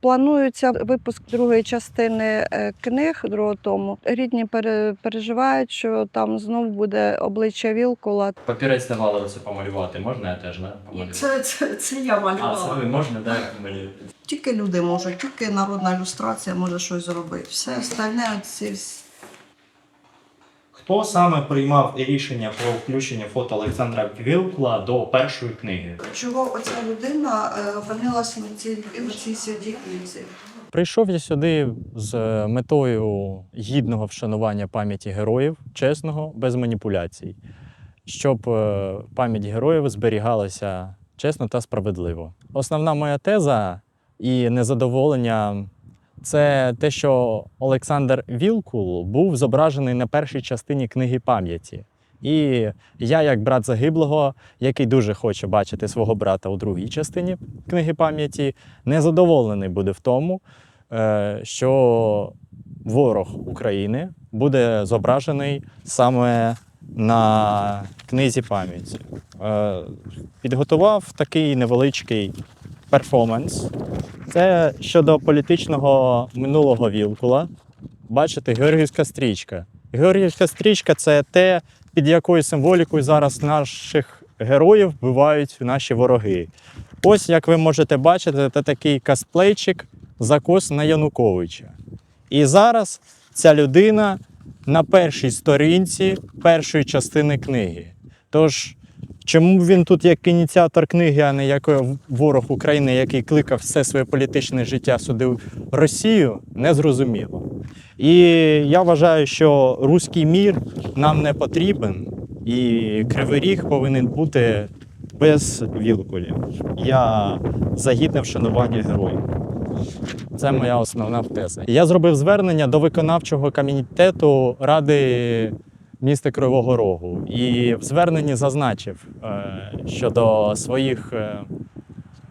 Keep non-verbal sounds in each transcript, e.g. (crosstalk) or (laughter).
Планується випуск другої частини е, книг другого тому. Рідні пере- переживають, що там знов буде обличчя Вілкула. Папірець давали оце помалювати, можна я теж, не помалювати? Це, це, це я А, це ви можна, да, помалювати? Тільки люди можуть, тільки народна ілюстрація може щось зробити. Все остальне ці Хто саме приймав рішення про включення фото Олександра Вілкула до першої книги? чого оця людина е, опинилася на цій в цій святій книзі. Прийшов я сюди з метою гідного вшанування пам'яті героїв, чесного, без маніпуляцій, щоб е, пам'ять героїв зберігалася чесно та справедливо. Основна моя теза і незадоволення це те, що Олександр Вілкул був зображений на першій частині книги пам'яті. І я, як брат загиблого, який дуже хоче бачити свого брата у другій частині книги пам'яті, незадоволений буде в тому, е, що ворог України буде зображений саме на книзі пам'яті. Е, Підготував такий невеличкий перформанс. Це щодо політичного минулого Вілкула. Бачите, Георгіївська стрічка. Георгіївська стрічка це те, під якою символікою зараз наших героїв вбивають наші вороги. Ось, як ви можете бачити, це такий косплейчик закос на Януковича. І зараз ця людина на першій сторінці першої частини книги. Тож, чому він тут як ініціатор книги, а не як ворог України, який кликав все своє політичне життя сюди Росію, не зрозуміло. І я вважаю, що руський мір нам не потрібен, і Кривий Ріг повинен бути без вілкулів. Я за гідне вшанування героїв. Це моя основна теза. Я зробив звернення до виконавчого комітету ради міста Кривого Рогу і в зверненні зазначив е, щодо своїх е,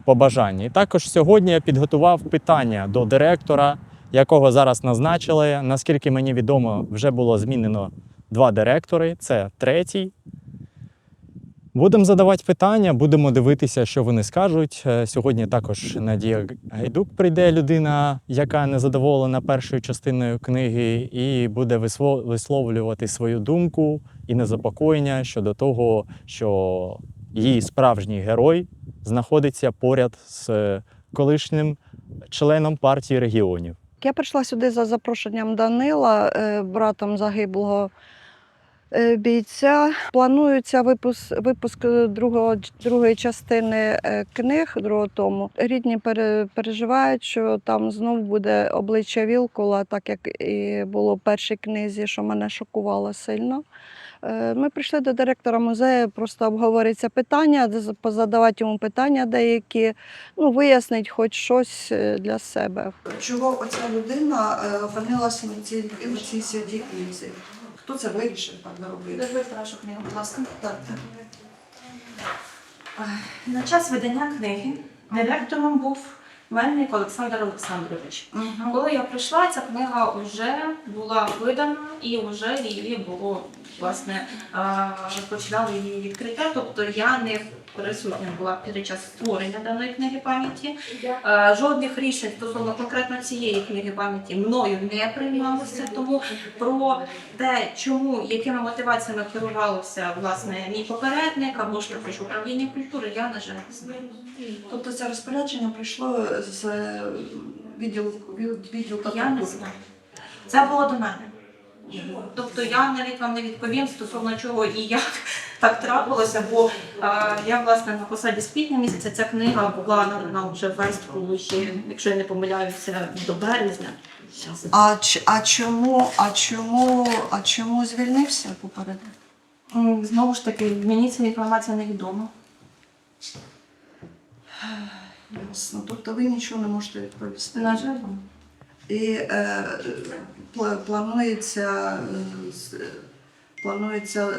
побажань. І також сьогодні я підготував питання до директора, якого зараз назначили. Наскільки мені відомо, вже було змінено два директори. Це третій. Будемо задавати питання, будемо дивитися, що вони скажуть. Е, Сьогодні також Надія Гайдук прийде людина, яка не задоволена першою частиною книги, і буде висло- висловлювати свою думку і незапокоєння щодо того, що її справжній герой знаходиться поряд з е, колишнім членом партії регіонів. Я прийшла сюди за запрошенням Данила, е, братом загиблого бійця. Планується випуск, випуск е, другого, другої частини е, книг другого тому. Рідні пере- переживають, що там знов буде обличчя Вілкула, так як і було в першій книзі, що мене шокувало сильно. Е, Ми прийшли до директора музею, просто обговорити це питання, позадавати йому питання деякі, ну, вияснити хоч щось е, для себе. Чого оця людина е, опинилася на цій, в цій святій книзі? Хто це вирішив так робити? Дозвольте вашу книгу, будь ласка. Так, На час видання книги директором був Мельник Олександр Олександрович. Угу. Коли я прийшла, ця книга вже була видана і вже її було власне розпочинали починали її відкриття. Тобто я не присутня була під час створення даної книги пам'яті. Е, Жодних рішень стосовно конкретно цієї книги пам'яті мною не приймалося. Тому про те, чому якими мотиваціями керувалося власне мій попередник або ж також управління культури, я на жаль не знаю. Тобто це розпорядження прийшло з е, відділу від- відділу Я не знаю. Це було до мене. Тобто я навіть вам не відповім стосовно чого і як так трапилося, бо е, я власне на посаді з квітня місяця ця книга була надана вже в Вестку ще, якщо я не помиляюся, до березня. А, а чому, а чому, а чому звільнився попередник? Знову ж таки, мені ця інформація невідома. Ясно. Тобто ви нічого не можете відповісти. На жаль. І е, планується, е, з- планується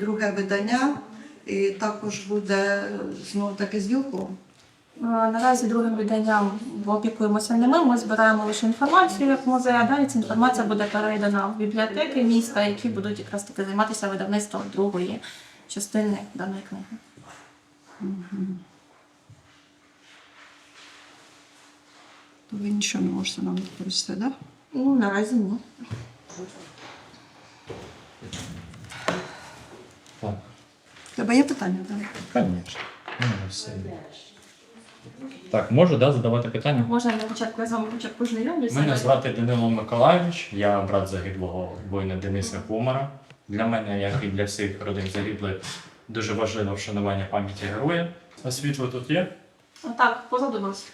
друге видання, і також буде знову таки з. Е, Наразі другим виданням опікуємося не ми. Ми збираємо лише інформацію як музей, а далі ця інформація буде передана в бібліотеки міста, які будуть якраз таки займатися видавництвом другої частини даної книги. Ви нічого не можете нам відповісти, так? Да? Ну, наразі ні. Так. Тебе є питання? Так? Звісно. Так, можу да, задавати питання? Можна на початку я з вами хоча б познайомлюся? Мене звати Данило Миколаївич, я брат загиблого воїна Дениса Кумара. Для мене, як і для всіх родин загиблих, дуже важливо вшанування пам'яті героя. А світло тут є? Так, позаду вас.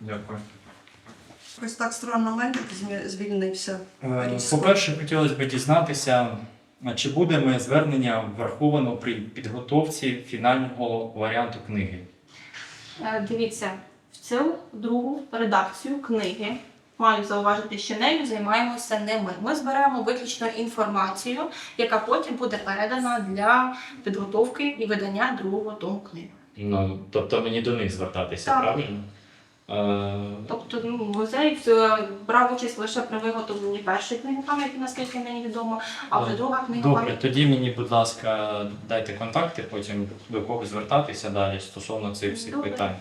Дякую. Ось так странно Мельник звільнився. Е, По-перше, хотілося б дізнатися, чи буде моє звернення враховано при підготовці фінального варіанту книги? Е, Дивіться, в цю другу редакцію книги маю зауважити, що нею займаємося не ми. Ми зберемо виключно інформацію, яка потім буде передана для підготовки і видання другого тому книги. Ну, тобто мені до них звертатися, Так. правильно? Е, Тобто ну, музей е, брав участь лише при виготовленні першої книги пам'яті, наскільки мені відомо, а вже друга книга Добре, тоді мені, будь ласка, дайте контакти, потім до кого звертатися далі стосовно цих всіх Добре. питань.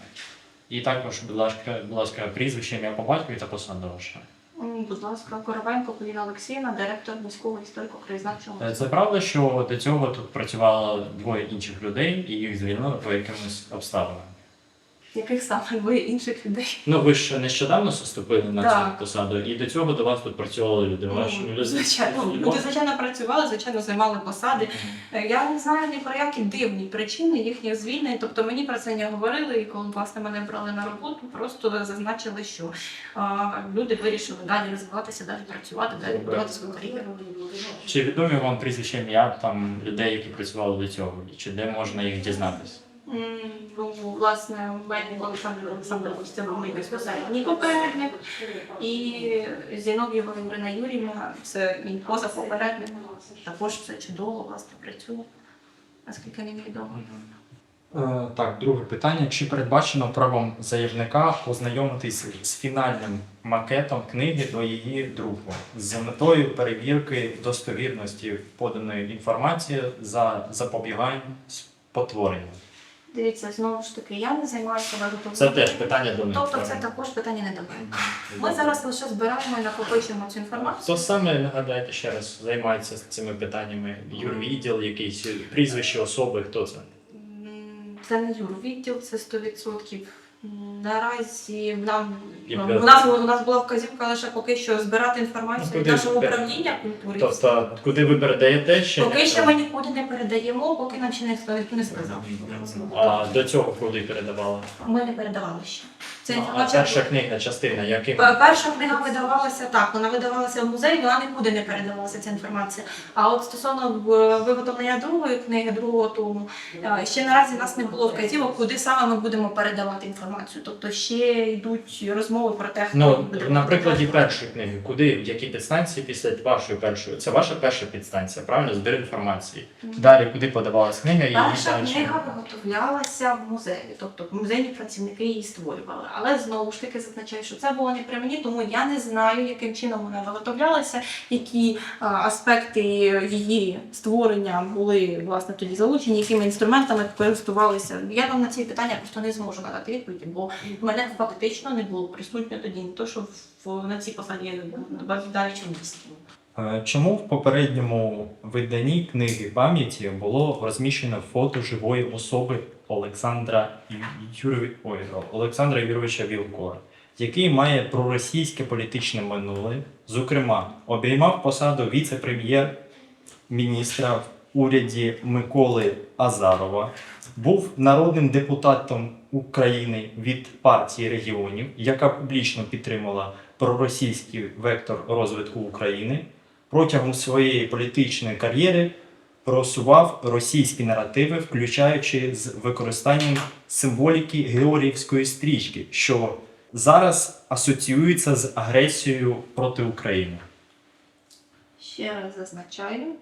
І також, будь ласка, будь ласка, прізвище, ім'я по батькові та посада ваша. Будь ласка, Коровенко Поліна Олексіївна, директор міського історико-краєзнавчого Е, музею. Це правда, що до цього тут працювало двоє інших людей і їх звільнили по якимось обставинам. Яких саме ви інших людей? Ну ви ж нещодавно заступили на Так. цю посаду, і до цього до вас тут працювали люди. Ваші Ну, люди. звичайно, люди звичайно працювали, звичайно, займали посади. Е, Я не знаю ні про які дивні причини їхніх звільнень. Тобто мені про це не говорили, і коли власне мене брали на роботу, просто зазначили, що а, люди вирішили далі розвиватися, далі працювати, далі будувати свою кар'єру. Чи відомі вам прізвища ім'я там людей, які працювали до цього, і чи де можна їх дізнатися? Ну, власне, Мельник Олександр Олександрович це був мій безпосередній попередник. І Зінов'єва Ірина Юрівна, це мій позапопередник. Також все чудово, власне, працює, наскільки мені відомо. Е, Так, друге питання. Чи передбачено правом заявника ознайомитись з фінальним макетом книги до її друку з метою перевірки достовірності поданої інформації за запобігання спотворенню? Дивіться, знову ж таки, я не займаюся виготовленням. Це теж питання до них. Тобто це також питання не до мене. Ми зараз лише збираємо і накопичуємо цю інформацію. Хто саме нагадайте ще раз займається цими питаннями? Юрвідділ, якийсь прізвище особи, хто це? Це не юрвідділ, це 100%. Наразі нам у нас у нас була вказівка лише поки що збирати інформацію Ну, від нашого управління культури. Тобто, куди ви передаєте ще? Поки що ми нікуди не передаємо, поки нам ще ніхто не сказав. А до цього куди передавали? Ми не передавали ще. Це А інформація. перша книга, частина, яким? Перша книга видавалася так, вона видавалася в музеї, вона нікуди не передавалася ця інформація. А от стосовно е, виготовлення другої книги, другого тому, е, ще наразі в нас не було вказівок, куди саме ми будемо передавати інформацію. Тобто ще йдуть розмови про те, хто Ну, буде на прикладі передавати. першої книги, куди, в якій підстанції після вашої першої? Це ваша перша підстанція, правильно? Збір інформації. Далі куди подавалась книга і її Перша далі. книга виготовлялася в музеї, тобто музейні працівники її створювали. Але знову ж таки зазначаю, що це було не при мені, тому я не знаю, яким чином вона виготовлялася, які а, аспекти її створення були власне тоді залучені, якими інструментами користувалися. Я вам на ці питання просто не зможу надати відповіді, бо мене фактично не було присутньо тоді, не то, що в, на цій посаді я далі чомусь. Е, Чому в попередньому виданні книги пам'яті було розміщено фото живої особи Олександра. Ой, Олександра Юровича Вілкора, який має проросійське політичне минуле, зокрема, обіймав посаду віце-прем'єр-міністра в уряді Миколи Азарова, був народним депутатом України від партії регіонів, яка публічно підтримала проросійський вектор розвитку України протягом своєї політичної кар'єри просував російські наративи, включаючи з використанням символіки Георгіївської стрічки, що зараз асоціюється з агресією проти України. Ще раз зазначаю,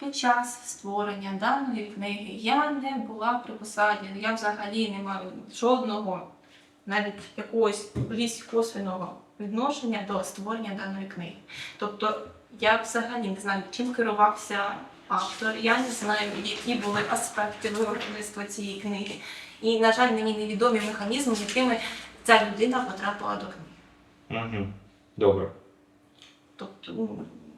під час створення даної книги я не була при посаді, я взагалі не маю жодного, навіть якогось лісь косвеного відношення до створення даної книги. Тобто я взагалі не знаю, чим керувався автор, я не знаю, які були аспекти виробництва цієї книги. І, на жаль, мені невідомі механізми, якими ця людина потрапила до книги. Угу. Добре. Тобто, ну,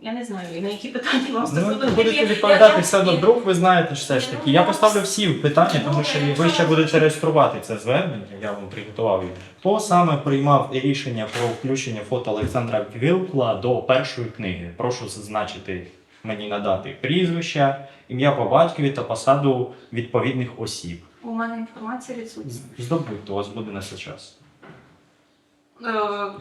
я не знаю, на які питання вам Ну, будете відповідати все одно я- вдруг, ви знаєте ж все ж таки. Я поставлю всі питання, тому що ви ще будете реєструвати це звернення, я вам приготував його. Хто саме приймав рішення про включення фото Олександра Вілкла до першої книги? Прошу зазначити мені надати прізвища, ім'я по батькові та посаду відповідних осіб. У мене інформація відсутня. Здобудьте, у вас буде на це час. Е,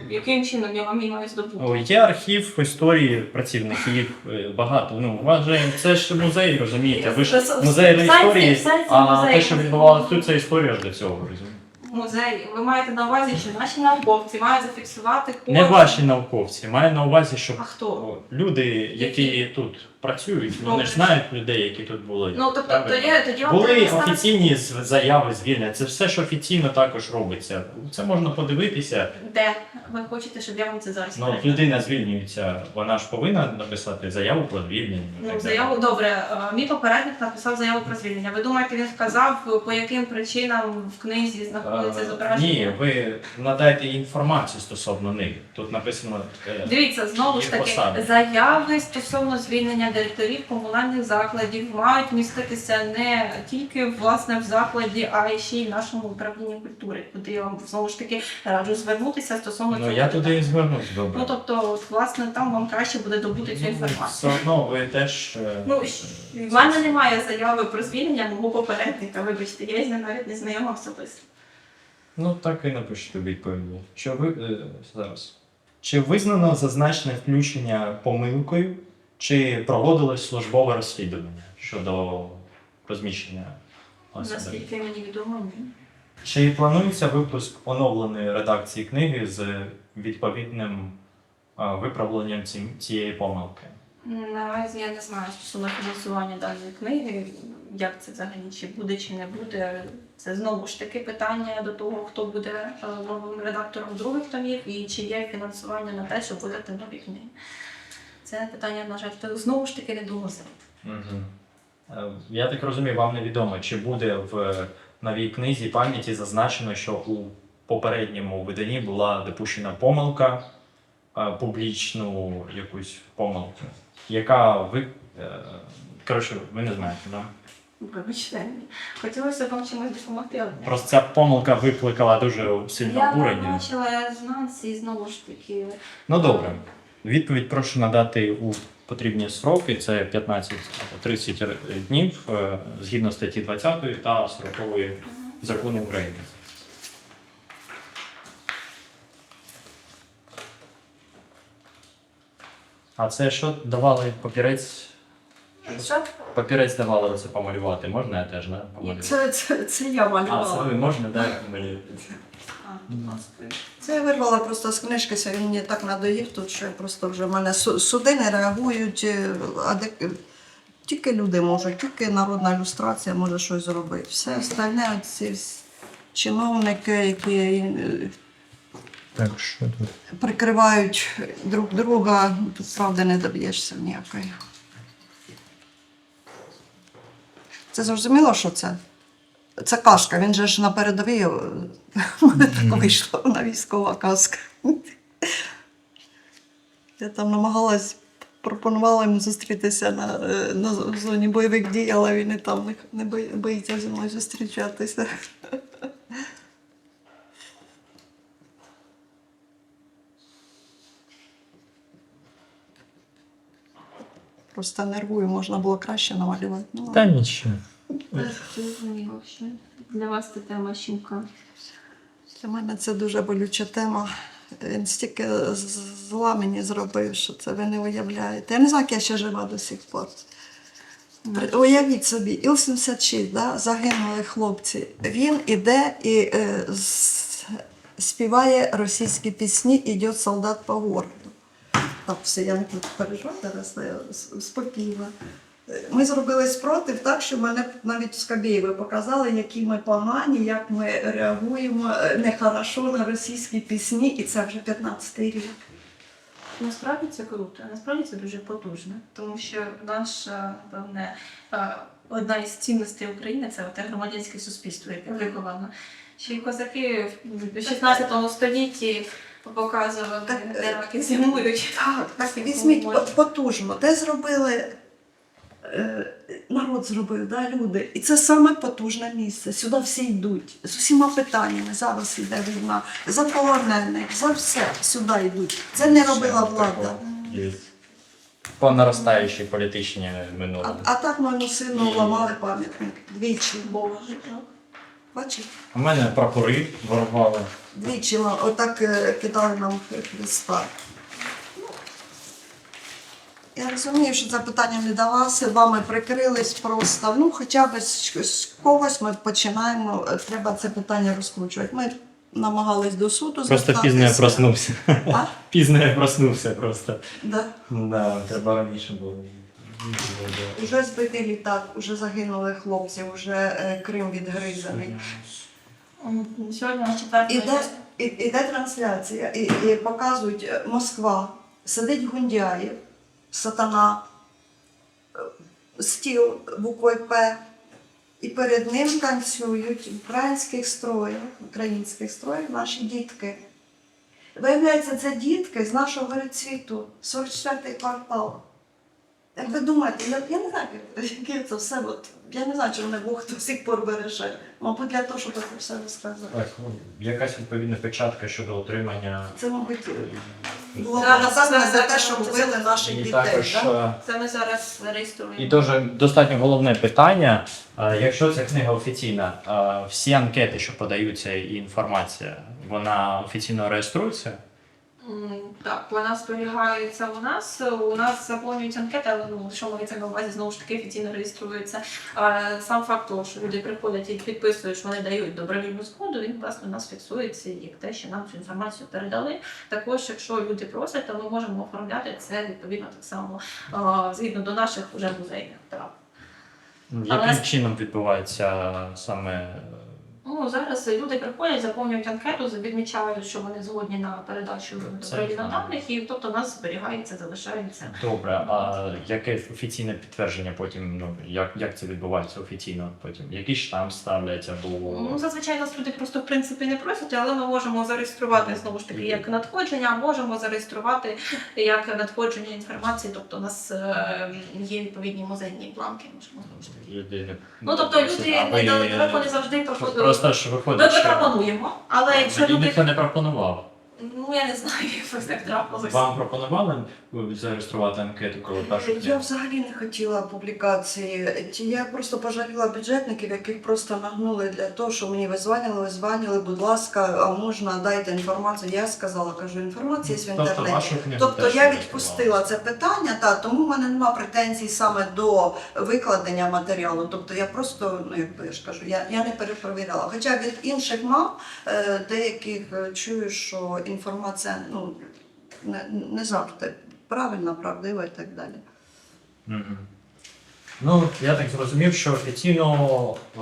яким чином я вам її маю здобути? О, Є архів історії працівників е, багато. Ну, у вас же це ж музей, розумієте? Ви ж музей на історії, а те, що відбувалося тут, це історія ж до цього, розумієте? Музей, ви маєте на увазі, що наші науковці мають зафіксувати Не ваші науковці, маю на увазі, що А хто? люди, які? тут працюють, вони ж знають людей, які тут були. Ну, тобто, Правильно? тоді, тоді вам Були треба офіційні з- заяви звільнення. Це все ж офіційно також робиться. Це можна подивитися. Де ви хочете, щоб я вам це зараз Ну, от людина звільнюється, вона ж повинна написати заяву про звільнення. і Ну, так заяву добре. е, Мій попередник написав заяву про звільнення. Ви думаєте, він вказав, по яким причинам в книзі знаходиться Е, зображення? Ні, ви надайте інформацію стосовно них. Тут написано. е, Дивіться, знову ж таки, посади. заяви стосовно звільнення директорів комунальних закладів мають міститися не тільки власне в закладі, а й ще й в нашому управлінні культури, куди я вам знову ж таки раджу звернутися стосовно цього. Ну я туди і звернусь добре. Ну тобто, от, власне, там вам краще буде добути цю Ну, інформацію. Все одно ви теж. е, Ну, щ- в мене немає заяви про звільнення мого попередника, вибачте, я з ним навіть не знайома особисто. Ну так і напишіть у відповіді. Що ви е, зараз? Чи визнано зазначене включення помилкою, чи проводилось службове розслідування щодо розміщення? Наскільки мені відомо, ні. Чи планується випуск оновленої редакції книги з відповідним а, виправленням ці- цієї помилки? Наразі я не знаю стосовно фінансування даної книги, як це взагалі чи буде, чи не буде. Це знову ж таки питання до того, хто буде е, новим редактором других томів і чи є фінансування на те, щоб видати нові книги. Це питання, на жаль, то знову ж таки не до музею. Угу. Я так розумію, вам невідомо, чи буде в новій книзі пам'яті зазначено, що у попередньому виданні була допущена помилка, е, публічну якусь помилку, яка ви. е, Коротше, ви не знаєте, да? Вибачте, хотілося б вам чимось допомогти. але. Просто ця помилка викликала дуже сильне Я обурення. бачила резонанс і знову ж таки. Ну добре. Відповідь прошу надати у потрібні сроки. Це 15-30 днів е, згідно статті 20 та 40 закону України. А це що давали папірець? Що? Папірець давали оце помалювати. Можна я теж, не? Помалювати? Це, це, це я А, це ви можна, так, помалювати? А, будь ласка. Це я вирвала просто з книжки, це він мені так надоїв тут, що я просто вже в мене суди не реагують, е, а де, тільки люди можуть, тільки народна ілюстрація може щось зробити. Все остальне, ці чиновники, які е, Так, що тут? прикривають друг друга, тут правди не доб'єшся ніякої. Це зрозуміло, що це? Це кашка, він же ж на передовій е, (laughs) так вийшла вона військова казка. Я там намагалась, пропонувала йому зустрітися на, е, на зоні бойових дій, але він і там не, не боїться зі мною зустрічатися. Просто нервую, можна було краще намалювати. Ну, Та нічого. Для вас це тема щімка. Для мене це дуже болюча тема. Він стільки зла мені зробив, що це ви не уявляєте. Я не знаю, як я ще жива до сих пор. Уявіть собі, Іл-76, да, загинули хлопці. Він іде і е, співає російські пісні «Ідет солдат по городу. Так, все, я не буду переживати, зараз спокійно. Е, Ми зробили спротив так, що мене навіть Скабєєві показали, які ми погані, як ми реагуємо е, нехорошо на російські пісні, і це вже 15-й рік. Насправді це круто, насправді це дуже потужно, тому що наша певне е, одна із цінностей України це те громадянське суспільство, яке виховано. Ще й козаки в 16 столітті показували, де раки зимують. Так, так, візьміть потужно. Де зробили е, народ зробив, да, люди. І це саме потужне місце. Сюди всі йдуть з усіма питаннями. Зараз йде війна. За полонених, за все сюди йдуть. Це не робила влада. По наростаючій політичній А, а так моєму сину ламали пам'ятник двічі. Боже. Бачите? У мене прапори ворвали. Двічі отак е, кидали нам Христа. Я розумію, що це питання не далося, вами прикрились просто. Ну, хоча б з, з когось ми починаємо, е, треба це питання розкручувати. Ми намагались до суду Просто пізно я проснувся. А? Пізно я проснувся просто. Да. Да, треба раніше було. Уже збитий літак, уже загинули хлопці, вже е, Крим відгризаний. Сьогодні на четвертій. Іде, іде трансляція, і, і показують е, Москва, сидить Гундяєв, сатана, е, стіл буквою П, і перед ним танцюють українських строях, українських строях наші дітки. Виявляється, це дітки з нашого світу, 44-й квартал. Як ви думаєте, я, я не знаю, яке це все, от, я не знаю, чи мене Бог до сих пор береже. Мабуть, для того, щоб це все розказати. Так, ну, якась відповідна печатка щодо отримання. Це, мабуть, було Зараз наказано за те, що вбили наших І дітей. також да? е, Це ми зараз реєструємо. І дуже достатньо головне питання. е, Якщо ця книга офіційна, е, всі анкети, що подаються, і інформація, вона офіційно реєструється. Так, вона зберігається у нас. У нас заповнюють анкети, але ну, що мається на увазі, знову ж таки офіційно реєструється. А сам факт того, що люди приходять і підписують, що вони дають добровільну згоду, він власне у нас фіксується як те, що нам цю інформацію передали. Також, якщо люди просять, то ми можемо оформляти це відповідно так само згідно до наших уже музейних прав. Яким Але- чином відбувається саме Ну зараз люди приходять, заповнюють анкету, відмічають, що вони згодні на передачу добровільно даних, і тобто у нас зберігається, залишається. добре? А яке офіційне підтвердження потім? Ну як, як це відбувається офіційно? Потім який штамп ставлять або Ну, зазвичай нас люди просто в принципі не просять, але ми можемо зареєструвати знову ж таки як надходження, а можемо зареєструвати як надходження інформації. Тобто у нас е, є відповідні музейні бланки. Можемо знову ж таки. людини? Ну тобто люди А ви- недалеко не завжди пропонують. Просто ж Ми виходить, що пропонуємо, але якщо мені люди ніхто не пропонував. Ну я не знаю, (laughs) як так трапилось. Вам пропонували зареєструвати анкету, коли першу Я взагалі не хотіла публікації. Я просто пожаліла бюджетників, яких просто нагнули для того, що мені визванили, визванили, будь ласка, а можна дайте інформацію. Я сказала, кажу, інформація є в Тобто інтернеті. Тобто я відпустила це питання, та тому в мене нема претензій саме до викладення матеріалу. Тобто я просто, ну якби я ж кажу, я, я не перепровіряла. Хоча від інших мам е, деяких е, чую, що інформація ну, не, не завжди правильна, правдива і так далі. Ну, я так зрозумів, що офіційно е,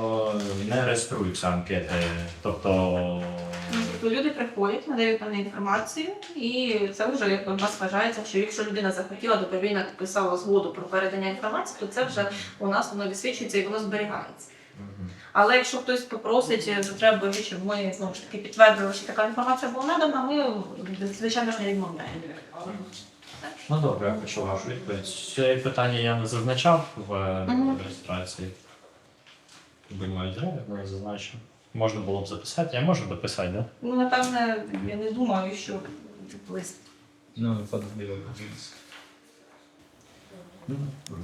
не реєструються анкети. Тобто. Тобто люди приходять, надають нам інформацію, і це вже як у нас вважається, що якщо людина захотіла добровільно підписала згоду про передання інформації, то це вже у нас воно висвічується і воно зберігається. Але якщо хтось попросить, то треба, щоб ми знову ж таки підтвердили, що така інформація була надана, ми звичайно ж не відмовляємо. Ну добре, я почув вашу відповідь. Це питання я не зазначав в е, Мгм. реєстрації. Думаю, я не зазначив. Можна було б записати, я можу дописати, так? Да? Ну, напевне, я не думаю, що лист. Ну, подивимо.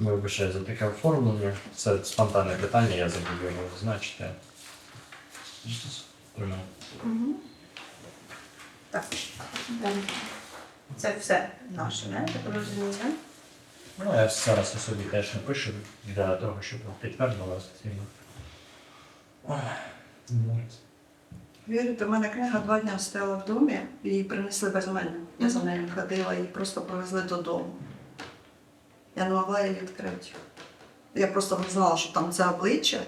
Ми вибачаю за таке оформлення. Це спонтанне питання, я забув його зазначити. Тримаю. Так. Це все наше, не? Так розумію, не? Ну, я зараз собі теж напишу для того, щоб підтвердила офіційно. Ой, ну, Вірите, в мене книга два дні стояла в домі, її принесли без мене. Я за нею ходила, її просто привезли додому. Я не могла її відкрити. Я просто не знала, що там це обличчя.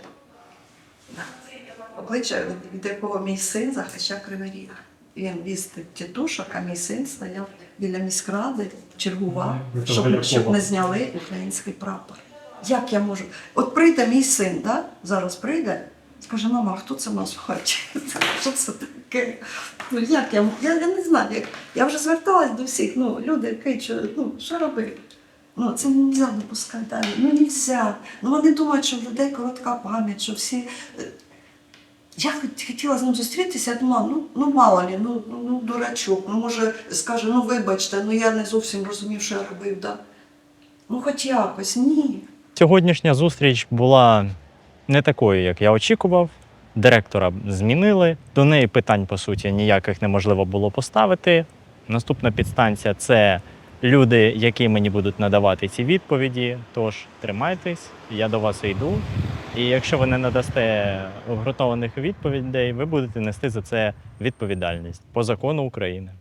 Обличчя, від якого мій син захищав Кривий Ріг. Він віз тітушок, а мій син стояв біля міськради, чергував, Ну, щоб, щоб не зняли український прапор. Як я можу? От прийде мій син, да? зараз прийде, Скаже, мама, а хто це в нас в хаті? (laughs) Що це таке? Ну як я, я, я не знаю. Як, я вже зверталась до всіх. Ну, люди кажуть, ну що робити? Ну, це не можна допускати далі. Ну, не можна. Ну, вони думають, що в людей коротка пам'ять, що всі. е, Я хотіла з ним зустрітися, я думала, ну, ну мало лі, ну, ну, ну дурачок, ну може скаже, ну вибачте, ну я не зовсім розумів, що я робив, да. Ну хоч якось, ні. Сьогоднішня зустріч була не такою, як я очікував. Директора змінили. До неї питань, по суті, ніяких неможливо було поставити. Наступна підстанція це люди, які мені будуть надавати ці відповіді. Тож тримайтесь, я до вас йду. І якщо ви не надасте обґрунтованих відповідей, ви будете нести за це відповідальність по закону України.